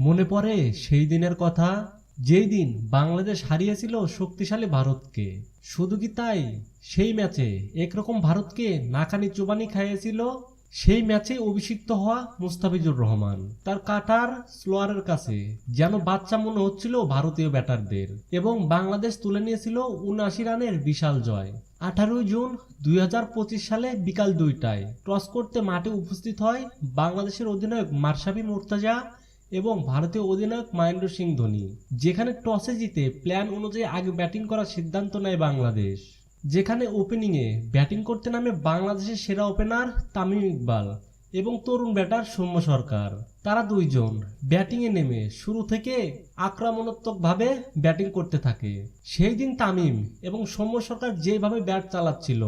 মনে পড়ে সেই দিনের কথা, যেই দিন বাংলাদেশ হারিয়েছিল শক্তিশালী ভারতকে। শুধু কি তাই? সেই ম্যাচে একরকম ভারতকে নাকানি চুবানি খাইয়েছিল, সেই ম্যাচে অভিষিক্ত হওয়া মুস্তাফিজুর রহমান। তার কাটার স্লোয়ারের কাছে যেন বাচ্চা মনে হচ্ছিল ভারতীয় ব্যাটারদের এবং বাংলাদেশ তুলে নিয়েছিল উনআশি রানের বিশাল জয়। আঠারোই জুন দুই হাজার পঁচিশ সালে বিকাল দুইটায় টস করতে মাঠে উপস্থিত হয় বাংলাদেশের অধিনায়ক মার্শাবি মুর্তাজা এবং ভারতীয় অধিনায়ক মহেন্দ্র সিং ধোনি, যেখানে টসে জিতে প্ল্যান অনুযায়ী আগে ব্যাটিং করার সিদ্ধান্ত নেয় বাংলাদেশ। যেখানে ওপেনিংয়ে ব্যাটিং করতে নামে বাংলাদেশের সেরা ওপেনার তামিম ইকবাল এবং তরুণ ব্যাটার সৌম্য সরকার। তারা দুইজন ব্যাটিংয়ে নেমে শুরু থেকে আক্রমণাত্মকভাবে ব্যাটিং করতে থাকে। সেই দিন তামিম এবং সৌম্য সরকার যেভাবে ব্যাট চালাচ্ছিল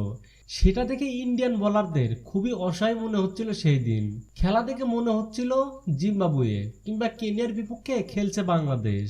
সেটা দেখে ইন্ডিয়ান বোলারদের খুবই অসহায় মনে হচ্ছিল সেই দিন। খেলা দেখে মনে হচ্ছিল জিম্বাবুয়ে কিংবা কেনিয়ার বিপক্ষে খেলছে বাংলাদেশ।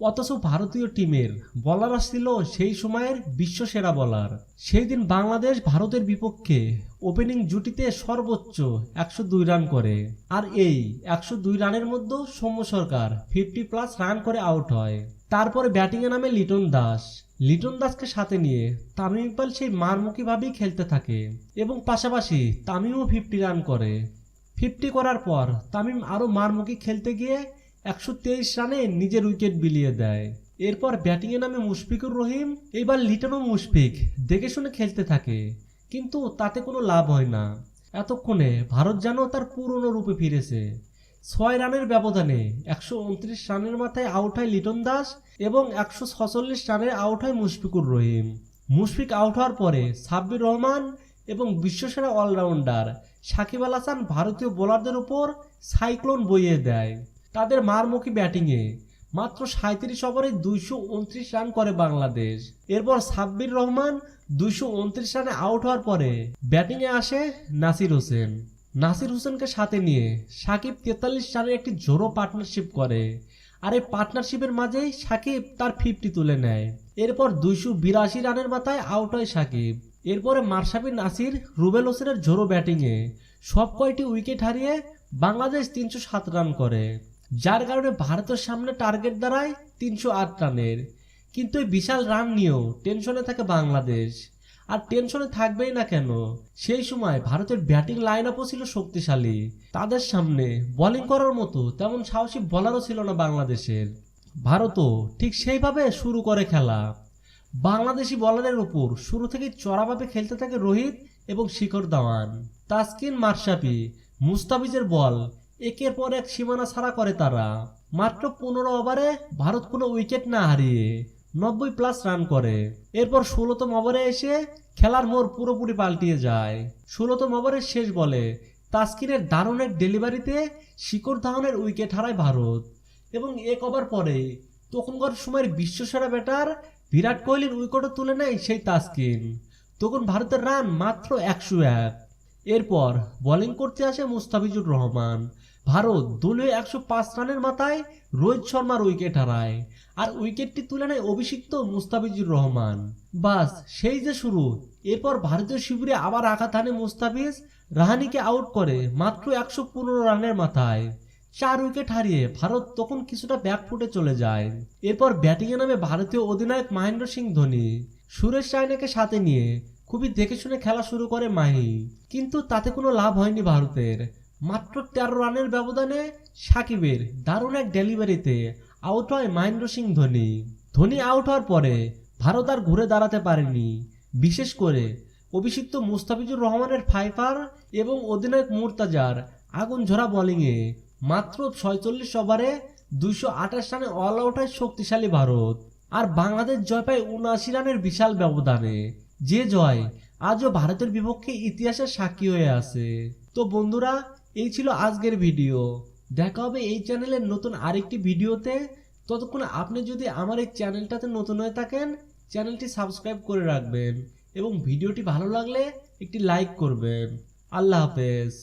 অথচ ভারতীয় টিমের বলাররা ছিল সেই সময়ের বিশ্ব সেরা বলার। সেই দিন বাংলাদেশ ভারতের বিপক্ষে ওপেনিং জুটিতে সর্বোচ্চ একশো দুই রান করে। আর এই একশো দুই রানের মধ্যে Soumya Sarkar fifty plus run করে আউট হয়। তারপরে ব্যাটিংয়ে নামে লিটন দাস। লিটন দাসকে সাথে নিয়ে তামিম ইকবাল সেই মারমুখীভাবেই খেলতে থাকে এবং পাশাপাশি তামিমও ফিফটি রান করে। ফিফটি করার পর তামিম আরও মারমুখী খেলতে গিয়ে একশো তেইশ রানে নিজের উইকেট বিলিয়ে দেয়। এরপর ব্যাটিংয়ে নামে মুশফিকুর রহিম, এবার লিটনও মুশফিক, দেখে শুনে খেলতে থাকে। কিন্তু তাতে কোনো লাভ হয় না। এতক্ষণে ভারত যেন তার পুরনো রূপে ফিরেছে। ছয় রানের ব্যবধানে একশো উনত্রিশ রানের মাথায় আউট হয় লিটন দাস এবং একশো ছচল্লিশ রানে আউট হয় মুশফিকুর রহিম। মুশফিক আউট হওয়ার পরে সাব্বির রহমান এবং বিশ্বসেরা অলরাউন্ডার সাকিব আল হাসান ভারতীয় বোলারদের উপর সাইক্লোন বইয়ে দেয়। তাদের মারমুখী ব্যাটিংয়ে মাত্র সাঁত্রিশ ওভারে দুইশো উনত্রিশ রান করে বাংলাদেশ। এরপর সাব্বির রহমান দুইশো উনত্রিশ রানে আউট হওয়ার পরে ব্যাটিংয়ে আসে নাসির হোসেন। নাসির হোসেনকে সাথে নিয়ে সাকিব তেতাল্লিশ রানের একটি জোরো পার্টনারশিপ করে। আর এই পার্টনারশিপের মাঝেই সাকিব তার ফিফটি তুলে নেয়। এরপর দুইশো বিরাশি রানের মাথায় আউট হয় সাকিব। এরপরে মার্শাবি নাসির, রুবেল হোসেনের জোরো ব্যাটিংয়ে সব কয়টি উইকেট হারিয়ে বাংলাদেশ তিনশো সাত রান করে। যার কারণে ভারতের সামনে টার্গেট দাঁড়ায় তিনশো আট রানের। কিন্তু এই বিশাল রান নিয়েও টেনশনে থাকে বাংলাদেশ। আর টেনশনে থাকবেই না কেন, সেই সময় ভারতের ব্যাটিং লাইন আপও ছিল শক্তিশালী। তাদের সামনে বোলিং করার মতো তেমন সাহসী বলারও ছিল না বাংলাদেশের। ভারতও ঠিক সেইভাবে শুরু করে খেলা। বাংলাদেশি বলারের উপর শুরু থেকে চড়াভাবে খেলতে থাকে রোহিত এবং শিখর দাওয়ান। তাসকিন মার্শাপি মুস্তাফিজের বল একের পর এক সীমানা ছাড়া করে তারা। মাত্র পনেরো ওভারে ভারত কোনো উইকেট না হারিয়ে নব্বই প্লাস রান করে। এরপর ষোলোতম ওভারে এসে খেলার মোড় পুরোপুরি পাল্টিয়ে যায়। ষোলোতম ওভারের শেষ বলে তাস্কিনের দারুণের ডেলিভারিতে শিকড় ধাওয়ানের উইকেট হারায় ভারত। এবং এক ওভার পরে তখনকার সময়ের বিশ্বসেরা ব্যাটার বিরাট কোহলির উইকেটও তুলে নেয় সেই তাস্কিন। তখন ভারতের রান মাত্র একশো এক। এরপর বোলিং করতে আসে মুস্তাফিজুর রহমান। ভারত দলীয় একশো পাঁচ রানের মাথায় রোহিত শর্মার উইকেট হারায়। আর উইকেটটি তুলে নেয় অভিষিক্ত মুস্তাফিজুর রহমান। বাস, সেই যে শুরু। এরপর ভারতীয় শিবিরে আবার আঘাত হানে মুস্তাফিজ রাহানিকে আউট করে মাত্র একশো পনেরো রানের মাথায়। চার উইকেট হারিয়ে ভারত তখন কিছুটা ব্যাকফুটে চলে যায়। এরপর ব্যাটিংয়ে নামে ভারতীয় অধিনায়ক মহেন্দ্র সিং ধোনি। সুরেশ রায়নাকে সাথে নিয়ে খুবই দেখে শুনে খেলা শুরু করে মাহি। কিন্তু তাতে কোনো লাভ হয়নি ভারতের। মাত্র তেরো রানের ব্যবধানে সাকিবের দারুণ এক ডেলিভারিতে আউট হয় মহেন্দ্র সিং ধোনি। ধোনি আউট হওয়ার পরে ভারত আর ঘুরে দাঁড়াতে পারেনি। বিশেষ করে অভিষিক্ত মুস্তাফিজুর রহমানের ফাইফার এবং অধিনায়ক মুর্তাজার আগুন ঝরা বোলিংয়ে মাত্র ছয়চল্লিশ ওভারে দুইশো আঠাশ রানে অল আউট হয় শক্তিশালী ভারত। আর বাংলাদেশ জয় পায় উনআশি রানের বিশাল ব্যবধানে। যে জয় আজও ভারতের বিপক্ষে ইতিহাসের সাক্ষী হয়ে আছে। তো বন্ধুরা, এই ছিল আজকের ভিডিও। দেখা হবে এই চ্যানেলের নতুন আরেকটি ভিডিওতে। ততক্ষণ আপনি যদি আমার এই চ্যানেলটাতে নতুন হয়ে থাকেন, চ্যানেলটি সাবস্ক্রাইব করে রাখবেন এবং ভিডিওটি ভালো লাগলে একটি লাইক করবেন। আল্লাহ হাফেজ।